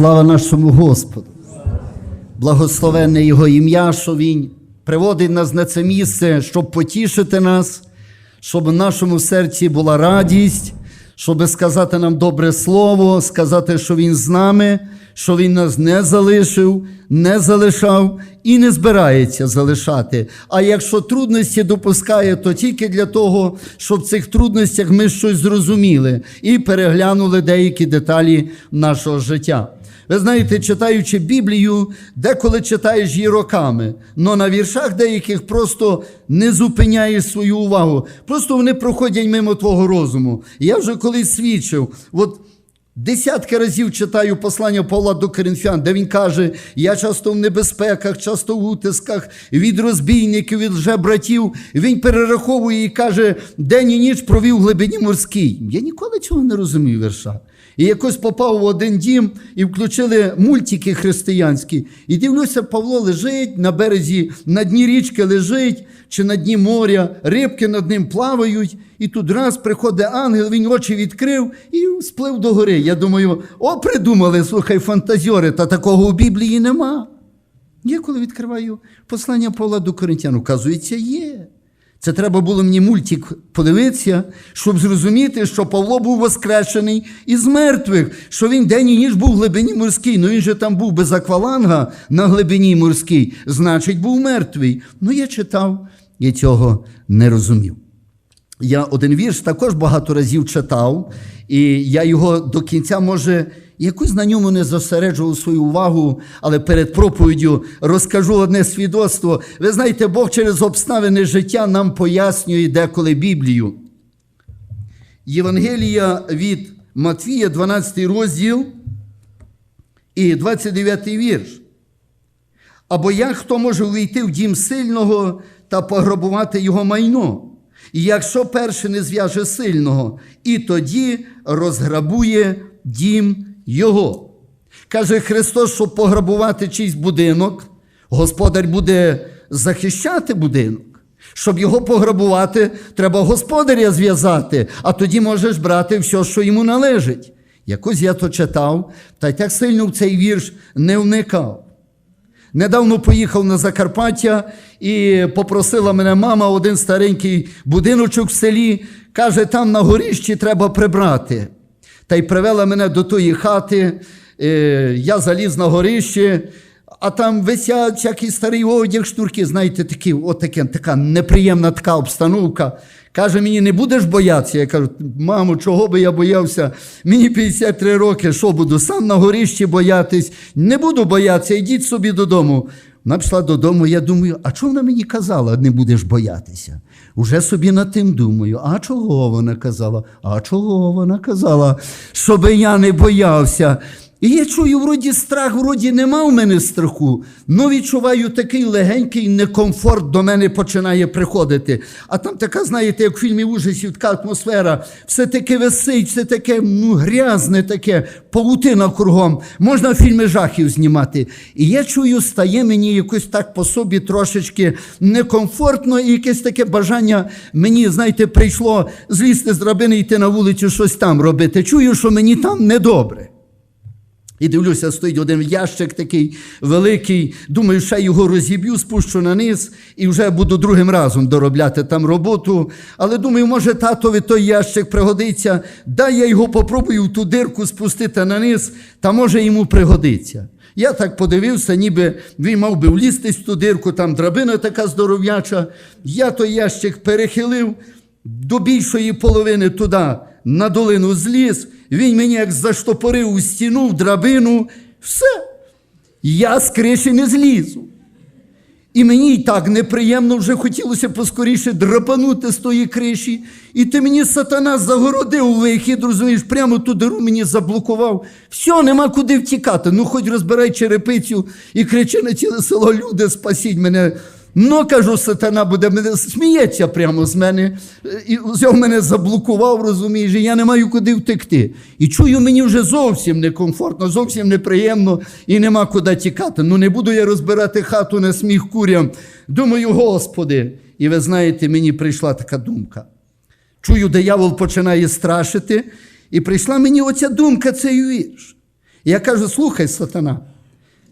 Слава нашому Господу! Благословенне Його ім'я, що Він приводить нас на це місце, щоб потішити нас, щоб в нашому серці була радість, щоб сказати нам добре слово, сказати, що Він з нами, що Він нас не залишив, не залишав і не збирається залишати. А якщо трудності допускає, то тільки для того, щоб в цих трудностях ми щось зрозуміли і переглянули деякі деталі нашого життя. Ви знаєте, читаючи Біблію, деколи читаєш її роками, але на віршах деяких просто не зупиняєш свою увагу. Просто вони проходять мимо твого розуму. Я вже колись свідчив. От Десятки разів читаю послання Павла до Коринфян, де він каже: я часто в небезпеках, часто в утисках від розбійників, від лжебратів. Він перераховує і каже, день і ніч провів в глибині морській. Я ніколи цього не розумів вірша. І якось попав в один дім і включили мультики християнські. І дивлюся, Павло лежить на березі, на дні річки лежить, чи на дні моря, рибки над ним плавають. І тут раз приходить ангел, він очі відкрив і сплив до гори. Я думаю, о, придумали, слухай, фантазьори, та такого у Біблії нема. Я коли відкриваю послання Павла до Коринтян, оказується, є. Це треба було мені мультик подивитися, щоб зрозуміти, що Павло був воскрешений із мертвих, що він день і ніч був в глибині морській. Ну він же там був без акваланга на глибині морській, значить, був мертвий. Ну я читав і цього не розумів. Я один вірш також багато разів читав, і я його до кінця, може, якось на ньому не зосереджував свою увагу, але перед проповіддю розкажу одне свідоцтво. Ви знаєте, Бог через обставини життя нам пояснює деколи Біблію. Євангелія від Матвія, 12 розділ і 29 вірш. Або як хто може увійти в дім сильного та пограбувати його майно? І якщо перший не зв'яже сильного, і тоді розграбує дім його. Каже Христос, щоб пограбувати чийсь будинок, господар буде захищати будинок. Щоб його пограбувати, треба господаря зв'язати, а тоді можеш брати все, що йому належить. Якось я то читав, та й так сильно в цей вірш не вникав. Недавно поїхав на Закарпаття і попросила мене мама один старенький будиночок в селі. Каже, там на горіщі треба прибрати. Та й привела мене до тої хати. Е, Я заліз на горище, а там висять всякий старий одяг, штурки, знаєте, такі, от така неприємна така обстановка. Каже, мені не будеш боятися? Я кажу, мамо, чого би я боявся? Мені 53 роки, що буду сам на горищі боятись? Не буду боятися, йдіть собі додому. Вона пішла додому, я думаю, а чого вона мені казала, не будеш боятися? Уже собі над тим думаю, а чого вона казала? А чого вона казала, щоби я не боявся? І я чую, вроді страх, вроді нема в мене страху, але відчуваю такий легенький некомфорт до мене починає приходити. А там така, знаєте, як в фільмі ужасів, така атмосфера, все таке висить, все таке ну, грязне, таке, павутина кругом. Можна фільми жахів знімати. І я чую, стає мені якось так по собі трошечки некомфортно, і якесь таке бажання мені, знаєте, прийшло злізти з драбини, йти на вулицю, щось там робити. Чую, що мені там недобре. І дивлюся, стоїть один ящик такий великий. Думаю, ще його розіб'ю, спущу на низ і вже буду другим разом доробляти там роботу. Але думаю, може, татові той ящик пригодиться. Дай я його попробую в ту дирку спустити на низ, та може йому пригодиться. Я так подивився, ніби він мав би влізтись в ту дирку, там драбина така здоров'яча. Я той ящик перехилив до більшої половини туди, на долину зліз. Він мені як заштопорив у стіну, в драбину, все. Я з криші не злізу. І мені й так неприємно вже хотілося поскоріше драпанути з тої криші. І ти мені сатана загородив вихід, розумієш, прямо ту диру мені заблокував. Все, нема куди втікати. Ну, хоч розбирай черепицю і кричи на ціле село, люди, спасіть мене. Ну, кажу, сатана буде мене сміється прямо з мене. І взяв мене заблокував, розумієш, і я не маю куди втекти. І чую, мені вже зовсім некомфортно, зовсім неприємно і нема куди тікати. Ну, не буду я розбирати хату на сміх курям. Думаю, Господи. І ви знаєте, мені прийшла така думка. Чую, диявол починає страшити, і прийшла мені оця думка, цей вірш. Я кажу: слухай, сатана,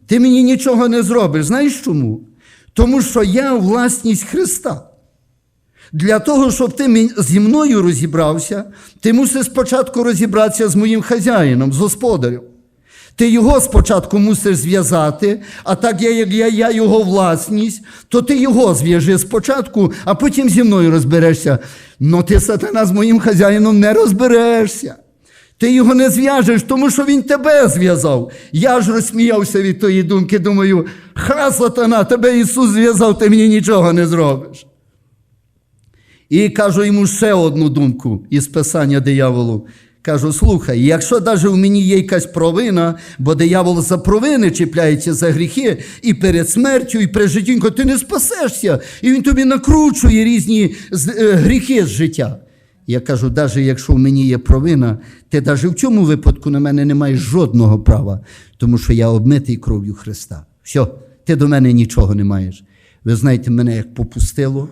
ти мені нічого не зробиш. Знаєш чому? Тому що я власність Христа. Для того, щоб ти зі мною розібрався, ти мусиш спочатку розібратися з моїм хазяїном, з господарем. Ти його спочатку мусиш зв'язати, а так як я, я його власність, то ти його зв'яжи спочатку, а потім зі мною розберешся. Ну ти, сатана, з моїм хазяїном не розберешся. Ти його не зв'яжеш, тому що він тебе зв'язав. Я ж розсміявся від тої думки, думаю, ха, сатана, тебе Ісус зв'язав, ти мені нічого не зробиш. І кажу йому ще одну думку із писання дияволу. Кажу, слухай, якщо навіть в мені є якась провина, бо диявол за провини чіпляється за гріхи і перед смертю, і перед життю, ти не спасешся, і він тобі накручує різні е, гріхи з життя. Я кажу, навіть якщо в мені є провина, ти навіть в цьому випадку на мене не маєш жодного права, тому що я обмитий кров'ю Христа. Все, ти до мене нічого не маєш. Ви знаєте, мене як попустило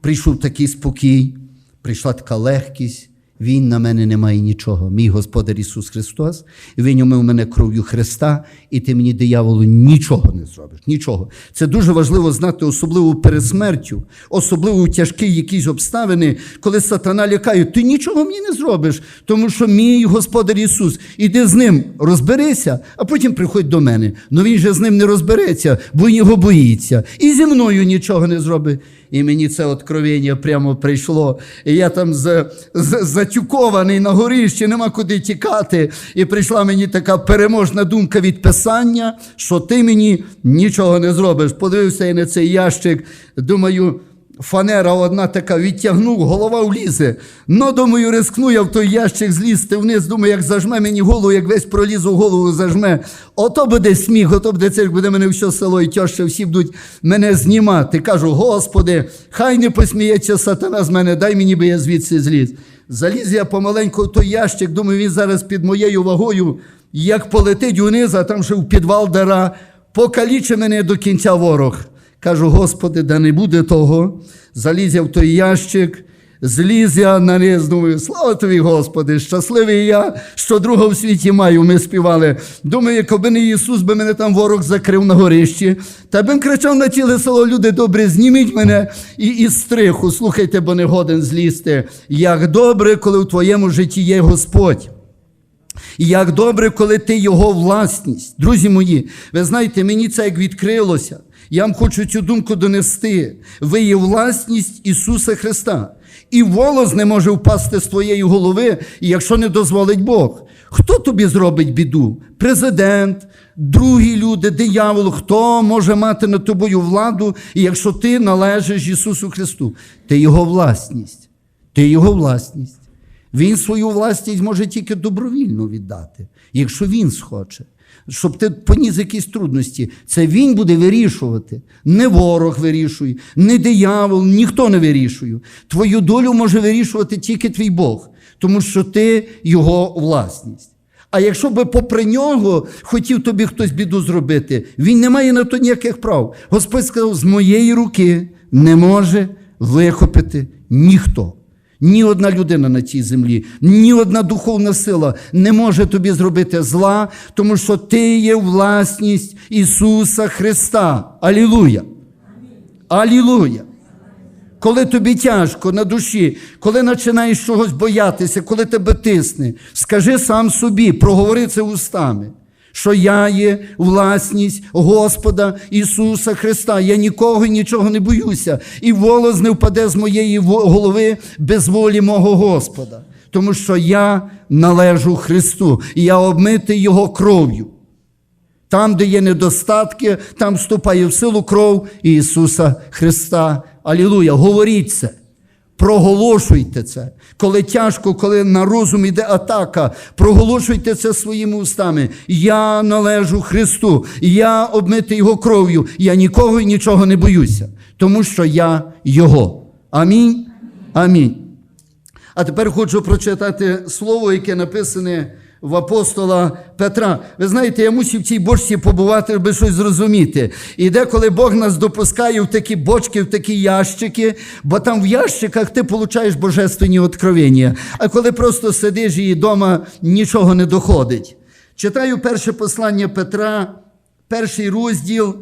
прийшов такий спокій, прийшла така легкість. Він на мене не має нічого. Мій Господар Ісус Христос, він умив мене кров'ю Христа, і ти мені, дияволу, нічого не зробиш. Нічого. Це дуже важливо знати, особливо перед смертю, особливо у тяжкі якісь обставини, коли сатана лякає, ти нічого мені не зробиш, тому що мій Господар Ісус, іди з ним, розберися, а потім приходь до мене. Ну він же з ним не розбереться, бо він його боїться. І зі мною нічого не зробить. І мені це откровення прямо прийшло. І я там за, за, затюкований на горищі, нема куди тікати. І прийшла мені така переможна думка від писання, що ти мені нічого не зробиш. Подивився я на цей ящик, думаю. Фанера одна така відтягнув, голова влізе. Ну, думаю, рискну я в той ящик злізти вниз. Думаю, як зажме мені голову, як весь проліз у голову зажме. Ото буде сміх, ото буде цирк, буде мене все село і тьоща, всі будуть мене знімати. Кажу, Господи, хай не посміється сатана з мене, дай мені би я звідси зліз. Заліз я помаленьку в той ящик, думаю, він зараз під моєю вагою, як полетить униз, а там ще в підвал дара, покаліче мене до кінця ворог. Кажу, Господи, да не буде того. Заліз я в той ящик, зліз я на низ, слава тобі, Господи, щасливий я, що друга в світі маю, ми співали. Думаю, якби не Ісус, би мене там ворог закрив на горищі. Та бим кричав на ціле село, люди добрі, зніміть мене і із стриху, слухайте, бо не годен злізти. Як добре, коли в твоєму житті є Господь. І як добре, коли ти його власність. Друзі мої, ви знаєте, мені це як відкрилося. Я вам хочу цю думку донести. Ви є власність Ісуса Христа. І волос не може впасти з твоєї голови, якщо не дозволить Бог. Хто тобі зробить біду? Президент, другі люди, диявол, хто може мати над тобою владу, якщо ти належиш Ісусу Христу? Ти Його власність. Ти Його власність. Він свою власність може тільки добровільно віддати, якщо він схоче. Щоб ти поніс якісь трудності, це він буде вирішувати. Не ворог вирішує, не диявол, ніхто не вирішує. Твою долю може вирішувати тільки твій Бог, тому що ти його власність. А якщо би попри нього хотів тобі хтось біду зробити, він не має на то ніяких прав. Господь сказав, з моєї руки не може вихопити ніхто. Ні одна людина на цій землі, ні одна духовна сила не може тобі зробити зла, тому що ти є власність Ісуса Христа. Алілуя! Алілуя! Коли тобі тяжко на душі, коли починаєш чогось боятися, коли тебе тисне, скажи сам собі, проговори це устами, що я є власність Господа Ісуса Христа. Я нікого і нічого не боюся, і волос не впаде з моєї голови без волі мого Господа, тому що я належу Христу, і я обмитий Його кров'ю. Там, де є недостатки, там вступає в силу кров Ісуса Христа. Алілуя! Говоріть це. Проголошуйте це. Коли тяжко, коли на розум іде атака, проголошуйте це своїми устами. Я належу Христу, я обмитий Його кров'ю, я нікого і нічого не боюся, тому що я Його. Амінь. Амінь. А тепер хочу прочитати слово, яке написане в апостола Петра. Ви знаєте, я мусив в цій бочці побувати, аби щось зрозуміти. І деколи Бог нас допускає в такі бочки, в такі ящики, бо там в ящиках ти получаєш божественні откровення. А коли просто сидиш і вдома нічого не доходить. Читаю перше послання Петра, перший розділ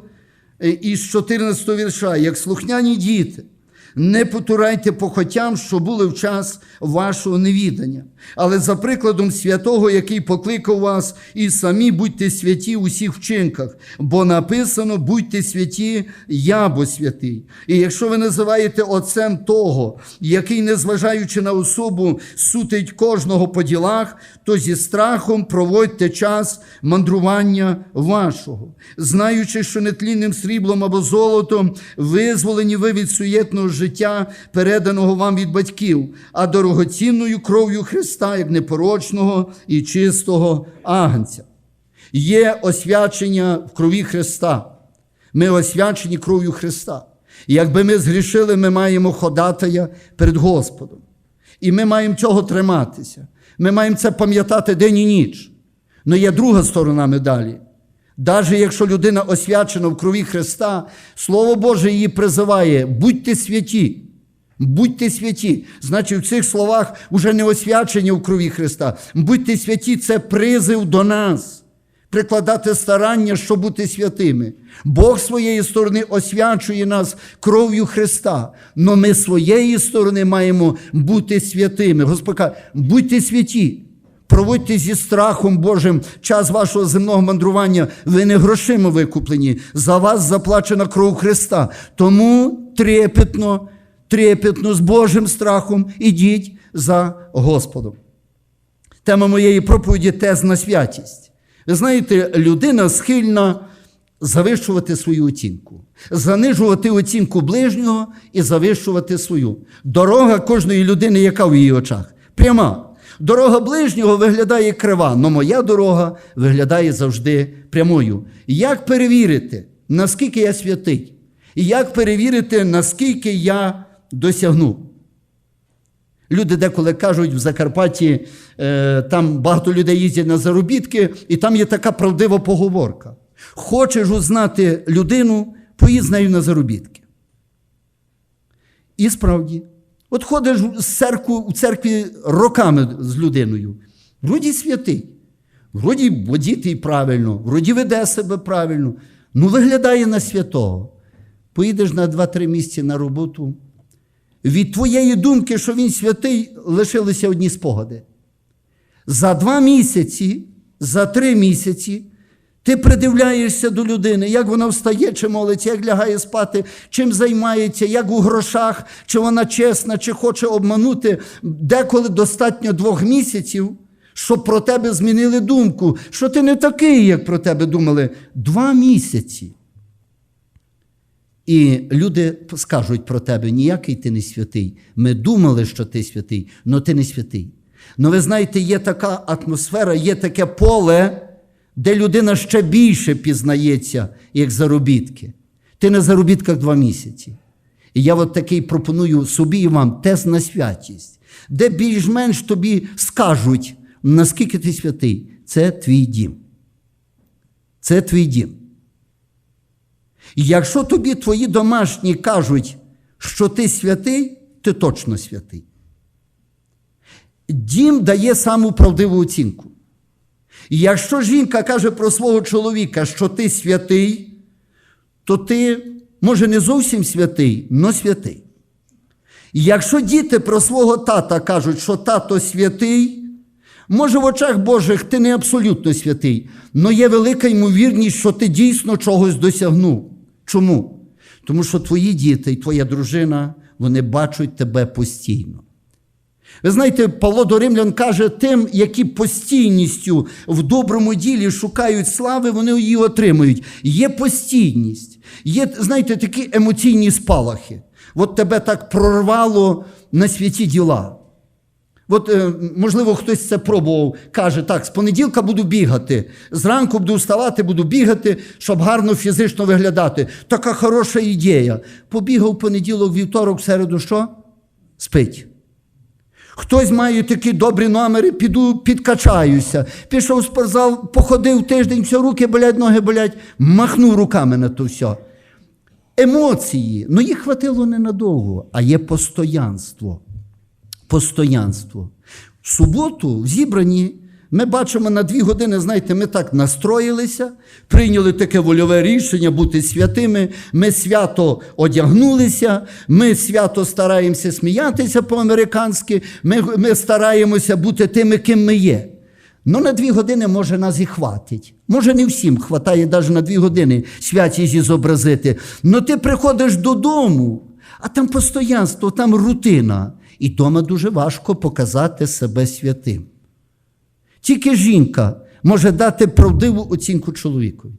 е, із 14 вірша. Як слухняні діти, не потурайте похотям, що були в час вашого невідання, але за прикладом святого, який покликав вас, і самі будьте святі у всіх вчинках, бо написано: будьте святі, я бо святий. І якщо ви називаєте отцем того, який, незважаючи на особу, сутить кожного по ділах, то зі страхом проводьте час мандрування вашого, знаючи, що нетлінним сріблом або золотом визволені ви від суєтного життя, переданого вам від батьків, а дорогоцінною кров'ю Христа, як непорочного і чистого агнця. Є освячення в крові Христа. Ми освячені кров'ю Христа. І якби ми згрішили, ми маємо ходатая перед Господом. І ми маємо цього триматися. Ми маємо це пам'ятати день і ніч. Але є друга сторона медалі. Навіть якщо людина освячена в крові Христа, Слово Боже її призиває: будьте святі. Будьте святі. Значить, в цих словах вже не освячення в крові Христа. Будьте святі це призив до нас. Прикладати старання, щоб бути святими. Бог своєї сторони освячує нас кров'ю Христа. Но ми своєї сторони маємо бути святими. Господь каже, будьте святі. Проводьте зі страхом Божим час вашого земного мандрування. Ви не грошима викуплені. За вас заплачена кров Христа. Тому трепетно, трепетно з Божим страхом ідіть за Господом. Тема моєї проповіді тезна святість. Ви знаєте, людина схильна завищувати свою оцінку, занижувати оцінку ближнього і завищувати свою. Дорога кожної людини, яка в її очах? Пряма. Дорога ближнього виглядає крива, але моя дорога виглядає завжди прямою. Як перевірити, наскільки я святий? І як перевірити, наскільки я досягнув? Люди деколи кажуть в Закарпатті, е, там багато людей їздять на заробітки, і там є така правдива поговорка. Хочеш узнати людину, поїдь з нею на заробітки. І справді, от ходиш в церкву, у церкві роками з людиною. Вроді святий, вроді водітий правильно, вроді веде себе правильно, ну виглядає на святого. Поїдеш на 2-3 місяці на роботу. Від твоєї думки, що він святий, лишилися одні спогади. За два місяці, за три місяці ти придивляєшся до людини, як вона встає, чи молиться, як лягає спати, чим займається, як у грошах, чи вона чесна, чи хоче обманути. Деколи достатньо двох місяців, щоб про тебе змінили думку, що ти не такий, як про тебе думали. Два місяці. І люди скажуть про тебе, ніякий ти не святий. Ми думали, що ти святий, але ти не святий. Ну ви знаєте, є така атмосфера, є таке поле, де людина ще більше пізнається, як заробітки. Ти на заробітках два місяці. І я от такий пропоную собі і вам тест на святість, де більш-менш тобі скажуть, наскільки ти святий. Це твій дім. Це твій дім. І якщо тобі твої домашні кажуть, що ти святий, ти точно святий. Дім дає саму правдиву оцінку. І якщо жінка каже про свого чоловіка, що ти святий, то ти, може, не зовсім святий, але святий. І якщо діти про свого тата кажуть, що тато святий, може в очах Божих ти не абсолютно святий, але є велика ймовірність, що ти дійсно чогось досягнув. Чому? Тому що твої діти і твоя дружина, вони бачать тебе постійно. Ви знаєте, Павло до Римлян каже, тим, які постійністю в доброму ділі шукають слави, вони її отримують. Є постійність, є, знаєте, такі емоційні спалахи. От тебе так прорвало на святі діла. От, е, можливо, хтось це пробував, каже, так, з понеділка буду бігати, зранку буду вставати, буду бігати, щоб гарно фізично виглядати. Така хороша ідея. Побігав понеділок, вівторок, середу, що? Спить. Хтось має такі добрі номери, піду підкачаюся. Пішов в спортзал, походив тиждень, все, руки болять, ноги болять, махнув руками на то все. Емоції, ну їх хватило ненадовго, а є постоянство. Постоянство. В суботу в зібранні Ми бачимо на дві години, знаєте, ми так настроїлися, прийняли таке вольове рішення бути святими. Ми свято одягнулися, ми свято стараємося сміятися по-американськи, ми, ми стараємося бути тими, ким ми є. Ну, на дві години, може, нас і хватить. Може, не всім хватає навіть на дві години святість зобразити. Ну ти приходиш додому, а там постоянство, там рутина. І вдома дуже важко показати себе святим. Тільки жінка може дати правдиву оцінку чоловікові.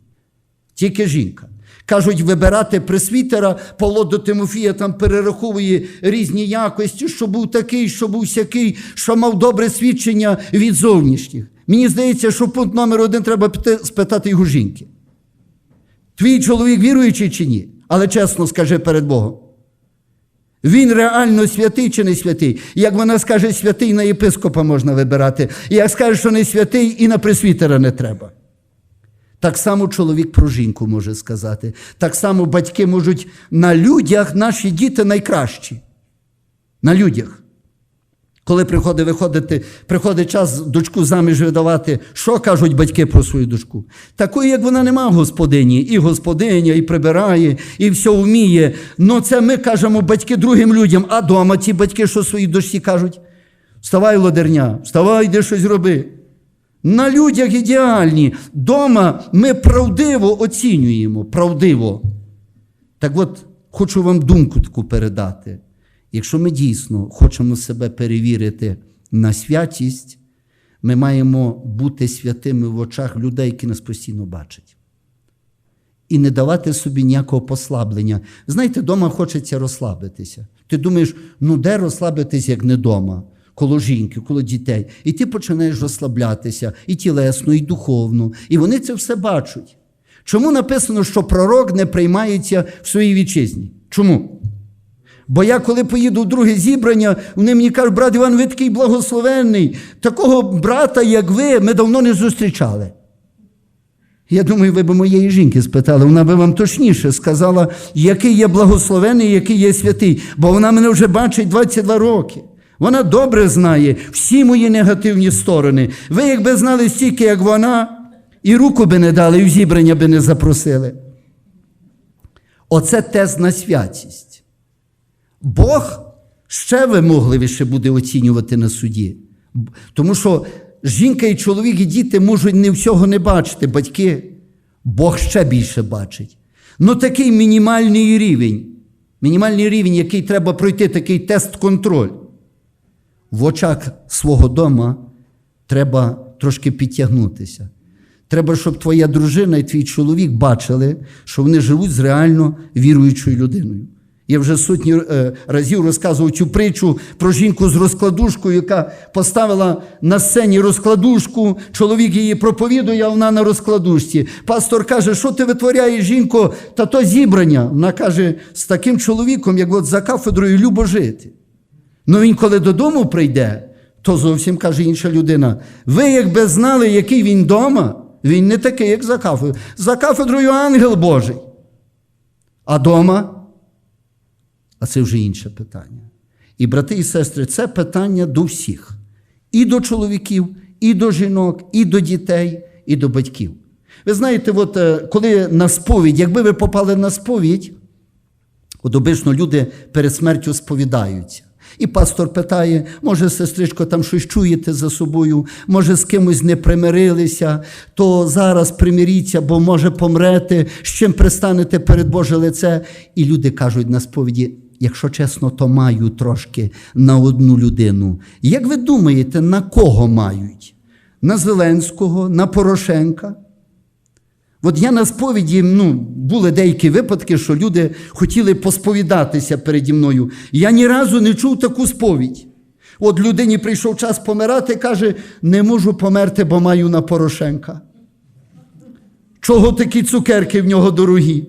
Тільки жінка. Кажуть, вибирати пресвітера, Павло до Тимофія там перераховує різні якості, що був такий, що був сякий, що мав добре свідчення від зовнішніх. Мені здається, що пункт номер один треба спитати його жінки. Твій чоловік віруючий чи ні? Але чесно скажи перед Богом. Він реально святий чи не святий? Як вона скаже, святий на єпископа можна вибирати. І як скаже, що не святий, і на пресвітера не треба. Так само чоловік про жінку може сказати. Так само батьки можуть на людях наші діти найкращі. На людях. Коли приходить виходити, приходить час дочку заміж видавати, що кажуть батьки про свою дочку? Такої, як вона нема в господині, і господиня, і прибирає, і все вміє. Ну це ми кажемо батьки другим людям, а дома ті батьки, що своїй дочці кажуть? Вставай, лодерня, вставай, йди щось роби. На людях ідеальні. Дома ми правдиво оцінюємо, правдиво. Так от, хочу вам думку таку передати. Якщо ми дійсно хочемо себе перевірити на святість, ми маємо бути святими в очах людей, які нас постійно бачать. І не давати собі ніякого послаблення. Знаєте, вдома хочеться розслабитися. Ти думаєш, ну де розслабитись, як не вдома? Коло жінки, коло дітей. І ти починаєш розслаблятися і тілесно, і духовно. І вони це все бачать. Чому написано, що пророк не приймається в своїй вітчизні? Чому? Бо я, коли поїду в друге зібрання, вони мені кажуть, брат Іван, ви такий благословенний. Такого брата, як ви, ми давно не зустрічали. Я думаю, ви б моєї жінки спитали, вона би вам точніше сказала, який є благословений, який є святий. Бо вона мене вже бачить 22 роки. Вона добре знає всі мої негативні сторони. Ви, якби знали стільки, як вона, і руку би не дали, і в зібрання би не запросили. Оце тест на святість. Бог ще вимогливіше буде оцінювати на суді. Тому що жінка і чоловік, і діти можуть не всього не бачити, батьки. Бог ще більше бачить. Ну такий мінімальний рівень. Мінімальний рівень, який треба пройти, такий тест-контроль. В очах свого дома треба трошки підтягнутися. Треба, щоб твоя дружина і твій чоловік бачили, що вони живуть з реально віруючою людиною. Я вже сотні е, разів розказував цю притчу про жінку з розкладушкою, яка поставила на сцені розкладушку, чоловік її проповідує, а вона на розкладушці. Пастор каже, що ти витворяєш, жінко, та то зібрання. Вона каже, з таким чоловіком, як от за кафедрою, любо жити. Ну він, коли додому прийде, то зовсім каже інша людина. Ви, якби знали, який він вдома, він не такий, як за кафедрою. За кафедрою ангел Божий. А дома? А це вже інше питання. І, брати і сестри, це питання до всіх: і до чоловіків, і до жінок, і до дітей, і до батьків. Ви знаєте, от е, коли на сповідь, якби ви попали на сповідь, от обично люди перед смертю сповідаються. І пастор питає, може, сестричко, там щось чуєте за собою, може, з кимось не примирилися, то зараз примиріться, бо може помрете, з чим пристанете перед Боже лице. І люди кажуть на сповіді, якщо чесно, то маю трошки на одну людину. Як ви думаєте, на кого мають? На Зеленського, на Порошенка? От я на сповіді, ну, були деякі випадки, що люди хотіли посповідатися переді мною. Я ні разу не чув таку сповідь. От людині прийшов час помирати, каже, не можу померти, бо маю на Порошенка. Чого такі цукерки в нього дорогі?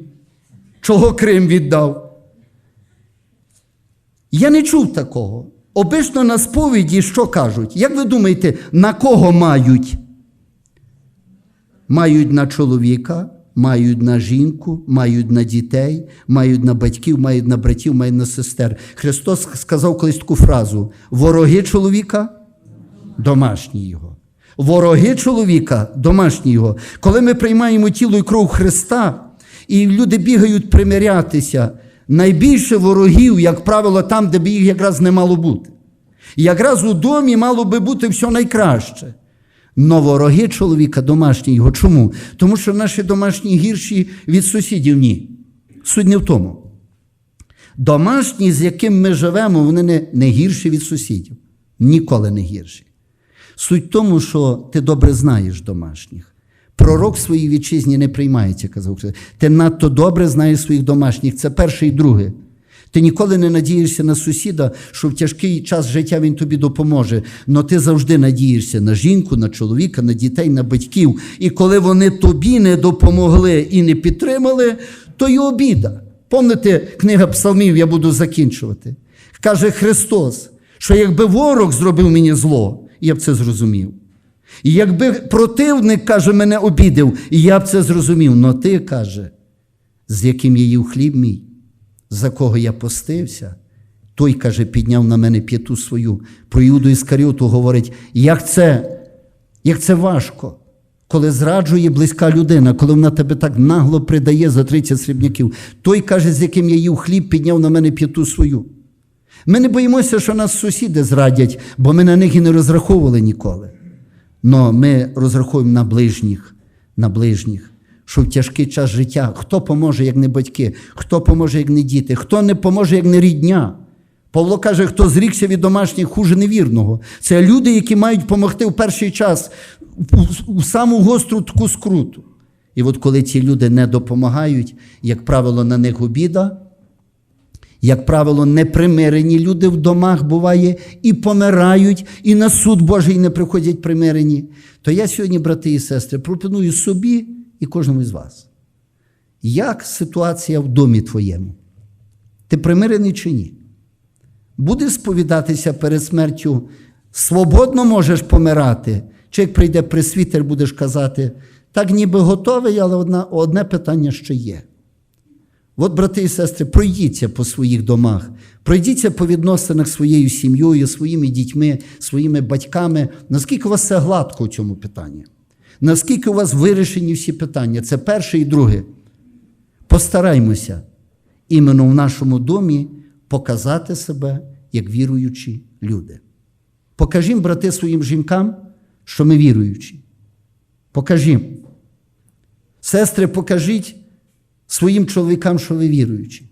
Чого Крим віддав? Я не чув такого. Обично на сповіді що кажуть? Як ви думаєте, на кого мають? Мають на чоловіка, мають на жінку, мають на дітей, мають на батьків, мають на братів, мають на сестер. Христос сказав колись таку фразу: вороги чоловіка домашні його. Вороги чоловіка, домашнього, коли ми приймаємо тіло і кров Христа, і люди бігають примирятися, найбільше ворогів, як правило, там, де б їх якраз не мало бути. І якраз у домі мало би бути все найкраще. Но вороги чоловіка домашнього. Чому? Тому що наші домашні гірші від сусідів ні. Суть не в тому. Домашні, з яким ми живемо, вони не, не гірші від сусідів. Ніколи не гірші. Суть в тому, що ти добре знаєш домашніх. Пророк своїй вітчизні не приймається, казав Христос. Ти надто добре знаєш своїх домашніх. Це перше і друге. Ти ніколи не надієшся на сусіда, що в тяжкий час життя він тобі допоможе. Но ти завжди надієшся на жінку, на чоловіка, на дітей, на батьків. І коли вони тобі не допомогли і не підтримали, то й обіда. Помните, книга Псалмів, я буду закінчувати. Каже Христос, що якби ворог зробив мені зло, я б це зрозумів. І якби противник, каже, мене обідав, я б це зрозумів. Но ти, каже, з яким я хліб мій, за кого я постився, той, каже, підняв на мене п'яту свою. Про Юду Іскаріоту говорить, як це, як це важко, коли зраджує близька людина, коли вона тебе так нагло придає за 30 срібняків. Той, каже, з яким я їв хліб, підняв на мене п'яту свою. Ми не боїмося, що нас сусіди зрадять, бо ми на них і не розраховували ніколи. Но ми розраховуємо на ближніх, на ближніх, що в тяжкий час життя хто поможе, як не батьки, хто поможе, як не діти, хто не поможе, як не рідня. Павло каже, хто зрікся від домашніх хуже невірного. Це люди, які мають допомогти в перший час у саму гостру таку скруту. І от коли ці люди не допомагають, як правило, на них обіда, як правило, непримирені люди в домах буває і помирають, і на суд Божий не приходять примирені. То я сьогодні, брати і сестри, пропоную собі і кожному з вас. Як ситуація в домі твоєму? Ти примирений чи ні? Будеш сповідатися перед смертю, свободно можеш помирати, чи як прийде присвітер, будеш казати, так ніби готовий, але одне питання ще є. От, брати і сестри, пройдіться по своїх домах, пройдіться по відносинах своєю сім'єю, своїми дітьми, своїми батьками. Наскільки у вас все гладко у цьому питанні? Наскільки у вас вирішені всі питання? Це перше і друге. Постараймося іменно в нашому домі показати себе як віруючі люди. Покажімо, брати, своїм жінкам, що ми віруючі. Покажімо. Сестри, покажіть своїм чоловікам, що ви віруючі.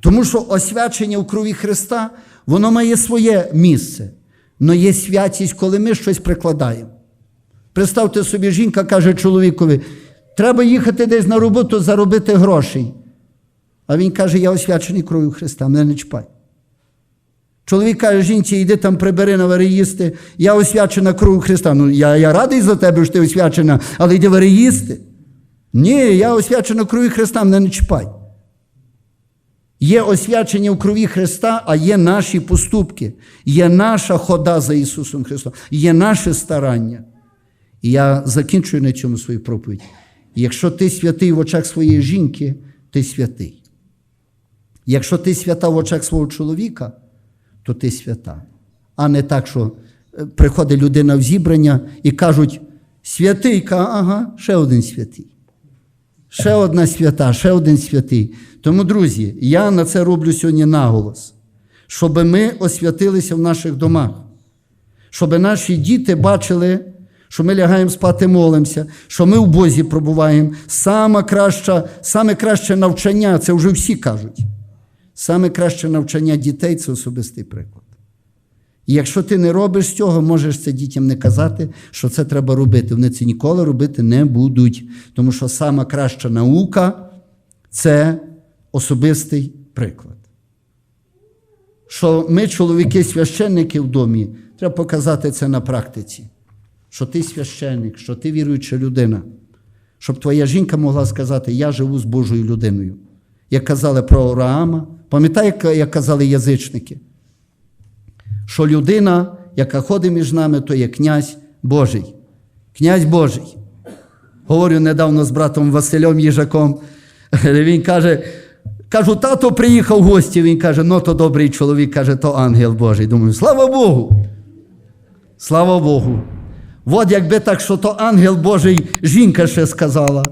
Тому що освячення в крові Христа, воно має своє місце. але є святість, коли ми щось прикладаємо. Представте собі, жінка каже чоловікові, треба їхати десь на роботу заробити грошей. А він каже, я освячений кров'ю Христа, мене не чіпай. Чоловік каже, жінці, йди там прибери на їсти, я освячена кров'ю Христа. Ну, я, я радий за тебе, що ти освячена, але йди вари. Ні, я освячена кров'ю Христа, мене не чіпай. Є освячення в крові Христа, а є наші поступки, є наша хода за Ісусом Христом, є наше старання. І я закінчую на цьому свою проповідь. Якщо ти святий в очах своєї жінки, ти святий. Якщо ти свята в очах свого чоловіка, то ти свята. А не так, що приходить людина в зібрання і кажуть, святий, ага, ще один святий. Ще одна свята, ще один святий. Тому, друзі, я на це роблю сьогодні наголос, щоб ми освятилися в наших домах, щоб наші діти бачили, що ми лягаємо спати, молимося, що ми в Бозі пробуваємо. Саме краще, саме краще навчання, це вже всі кажуть. Саме краще навчання дітей це особистий приклад. І якщо ти не робиш цього, можеш це дітям не казати, що це треба робити. Вони це ніколи робити не будуть. Тому що сама краща наука це особистий приклад. Що ми, чоловіки, священники в домі, треба показати це на практиці. Що ти священник, що ти віруюча людина. Щоб твоя жінка могла сказати, я живу з Божою людиною. Як казали про Авраама, пам'ятаєте, як казали язичники? Що людина, яка ходить між нами, то є князь Божий. Князь Божий. Говорю недавно з братом Василем Їжаком. Він каже, кажу, тато приїхав в гості. Він каже, ну то добрий чоловік, каже, то ангел Божий. Думаю, слава Богу. Слава Богу. От якби так, що то ангел Божий, жінка ще сказала.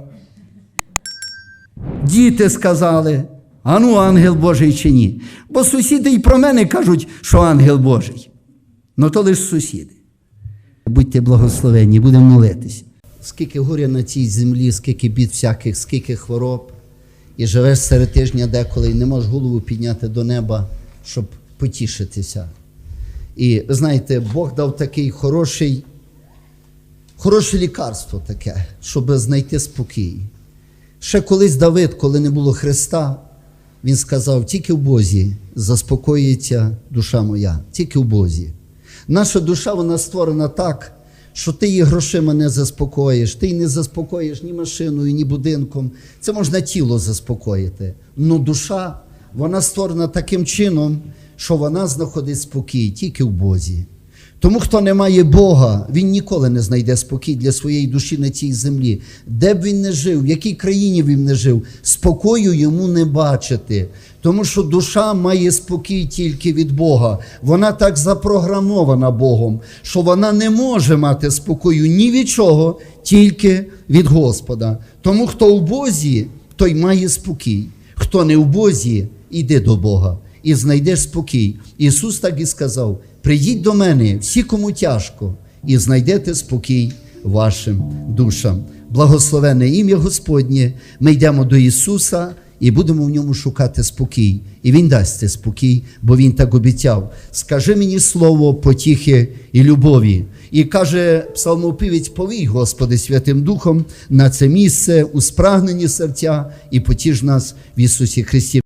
Діти сказали, а ну ангел Божий чи ні. Бо сусіди і про мене кажуть, що ангел Божий. Ну то лише сусіди. Будьте благословенні, будемо молитись. Скільки горя на цій землі, скільки бід всяких, скільки хвороб, і живеш серед тижня деколи і не можеш голову підняти до неба, щоб потішитися. І знаєте, Бог дав такий хороший, хороше лікарство таке, щоб знайти спокій. Ще колись Давид, коли не було Христа, він сказав: тільки в Бозі заспокоїться душа моя, тільки в Бозі. Наша душа вона створена так, що ти її грошима не заспокоїш, ти її не заспокоїш ні машиною, ні будинком. Це можна тіло заспокоїти. Ну душа, вона створена таким чином, що вона знаходить спокій тільки в Бозі. Тому, хто не має Бога, він ніколи не знайде спокій для своєї душі на цій землі. Де б він не жив, в якій країні він не жив, спокою йому не бачити. Тому що душа має спокій тільки від Бога. Вона так запрограмована Богом, що вона не може мати спокою ні від чого, тільки від Господа. Тому хто в Бозі, той має спокій. Хто не в Бозі, іди до Бога і знайдеш спокій. Ісус так і сказав: прийдіть до мене, всі, кому тяжко, і знайдете спокій вашим душам. Благословенне ім'я Господнє. Ми йдемо до Ісуса і будемо в ньому шукати спокій. І Він дасть це спокій, бо Він так обіцяв. Скажи мені слово потіхи і любові. І каже псалмопівець, повій, Господи, Святим Духом на це місце у спрагнені серця і потіж нас в Ісусі Христі.